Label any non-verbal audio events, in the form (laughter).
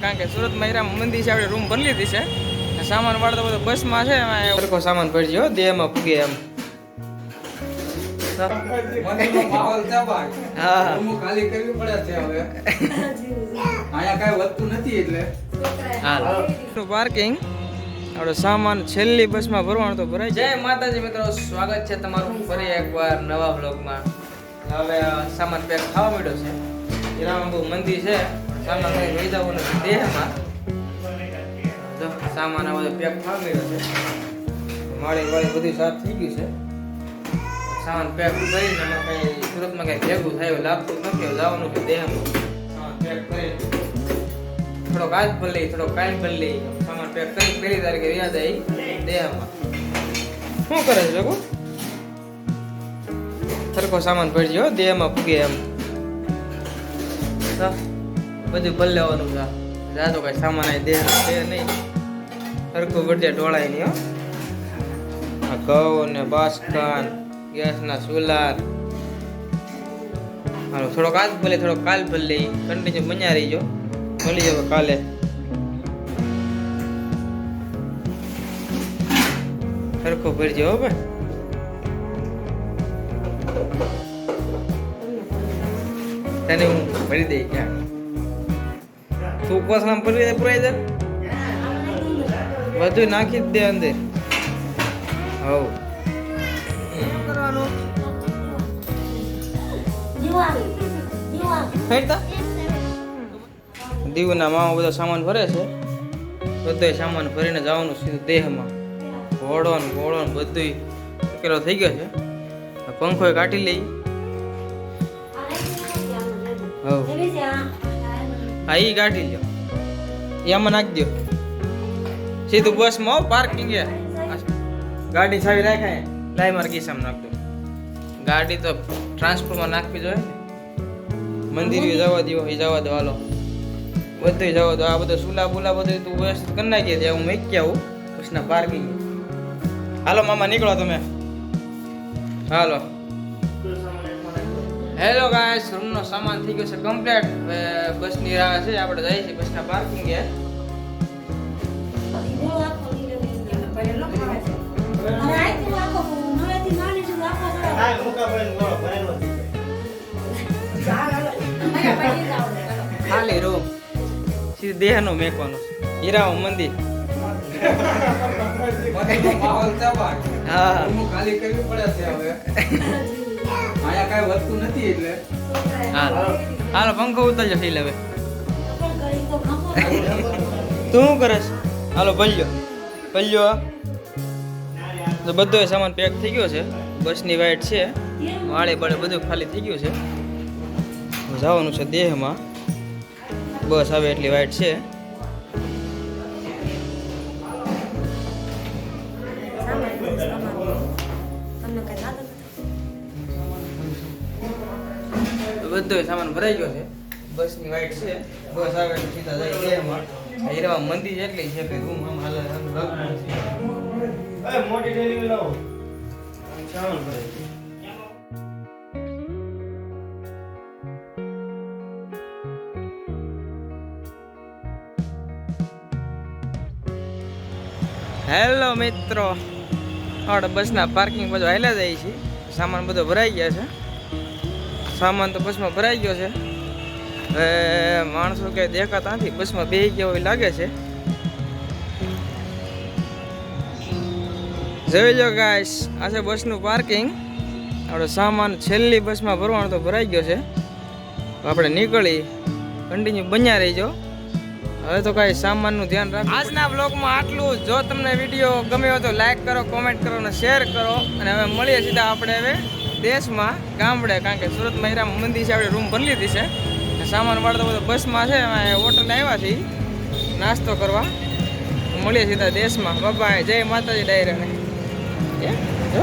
કારણ કે સુરતમાં હીરા મંદિર છે, આપણે રૂમ ભરી લીધી છે. સામાન વાળતો બધો બસમાં છે સરખો સામાન ભરી ગયો દેહમાં પૂગે એમ. પાર્કિંગ આપણો સામાન છેલ્લી બસમાં ભરવાનો તો ભરાય જય. માતાજી મિત્રો, સ્વાગત છે તમારું ફરી એકવાર નવા બ્લોગમાં હવે સામાન પેક ખાવા માંડ્યો છે. હીરામાં બહુ મંદી છે. સામાન કઈ લઈ જવું નથી દેહમાં. તો સામાન આ બધો પેક થવા માંડ્યો છે. માળી વાળી બધી સાફ થઈ ગયું છે. સામાન પેક કરીને અમે કઈ સુરતમાં કઈ ભેગું થાય એવું લાગતું નથી. જવાનું છે દેહમાં. સામાન પેક કરી થોડોક આજ ભલે થોડોક કાલ ભરી સામાન પેક કરી પહેલી તારીખે વ્યાજ આવી દેહમાં. શું કરે છે લોકો સરખો સામાન ભરી ગયો દેહમાં પૂગે એમ. બધું ભલે લેવાનું છે. જાતો કઈ સામાન દે છે નહીં. સરખું ગરજે ઢોળાય નહીં આ ઘઉં ને બાસકાન, ગેસના ચૂલા હાલો, થોડોક આજ ભલે, થોડોક કાલ ભલે કન્ટિન્યુ બન્યા રહીજો. મળી જાવ કાલે. સરખો ભરજો, હો, ભાઈ. તને હું ભરી દઈ ક્યાં તું ભરી દે પુરાઈ દે બધું નાખી જ દે અંદર. હવ. દીવના મામા બધો સામાન ભરે છે. બધો સામાન ભરીને જવાનું સીધું દેહમાં. ઘોડો ને ઘોડો ને બધું ઉકેલો થઈ ગયો છે. પંખો કાઢી લઈ. હવ. હા એ કાઢી લો એમાં નાખી દો સીધું બસમાં પાર્કિંગ ગાડી છાવી રાખાય લાઈ મારે કિસ્સામાં નાખ દો ગાડી તો ટ્રાન્સફરમાં નાખવી જોઈએ મંદિર જવા દો એ જવા દો હાલો. બધું જવા દો આ બધો સુલા બુલા બધું તું વ્યવસ્થિત કરી નાખીએ ત્યાં હું મેકી આવું બસના પાર્કિંગ હાલો, મામા, નીકળો તમે. હાલો. હેલો ગાઈસ રૂમનો સામાન થઈ ગયો છે કમ્પ્લીટ બસ બસની રાહ છે આપણે જઈએ છીએ બસના પાર્કિંગ એ. ખાલી રૂમ. સીધી દેહનું મેકવાનું હીરાઓ મંદિર. (laughs) હા. ખાલી કરવી પડે છે હવે. (laughs) કાંઈ વધતું નથી એટલે. હાલો. હાલો પંખો ઉતરજો થઈ લેવે તું શું કરે છે? હાલો ભલ્યો ભલ્યો તો બધો સામાન પેક થઈ ગયો છે. બસની વાઈટ છે. વાળે બળે બધું ખાલી થઈ ગયું છે. જવાનું છે દેહમાં. બસ આવે એટલી વાઈટ છે. બધો સામાન ભરાઈ ગયો છે. બસની વાઈટ છે. બસ આવે એટલે સીધા જાય આ હીરામાં મંદિર એટલી છે કે રૂમ આમ હાલે આમ લગ્ન છે. મોટી ડેલી લાવો. સામાન ભરે હેલો મિત્રો. આપણે બસના પાર્કિંગ બધું હાલ્યા જાય છે સામાન બધો ભરાઈ ગયા છે. સામાન તો બસમાં ભરાઈ ગયો છે. હવે માણસો કે દેખાતા નથી, બસમાં બેસી ગયા હોય લાગે છે. જોઈ લો ગાઈસ આ છે બસનું પાર્કિંગ આપણો સામાન છેલ્લી બસમાં ભરવાનો તો ભરાઈ ગયો છે. આપણે નીકળી કન્ટિન્યુ બન્યા રહીજો. હવે તો કાંઈ સામાનનું ધ્યાન રાખો આજના બ્લોગમાં આટલું જો. તમને વીડિયો ગમ્યો તો લાઈક કરો કોમેન્ટ કરો અને શેર કરો. અને હવે મળીએ સીધા આપણે હવે. દેશમાં ગામડે, કારણ કે સુરતમાં હીરા મંદિર છે, આપણે રૂમ ભરી લીધી છે. સામાન વાળતો બધો બસમાં છે હોટલ આવ્યા છે નાસ્તો કરવા. મળીએ સીધા દેશમાં. બાબા જય માતાજી ડાયરાને જો.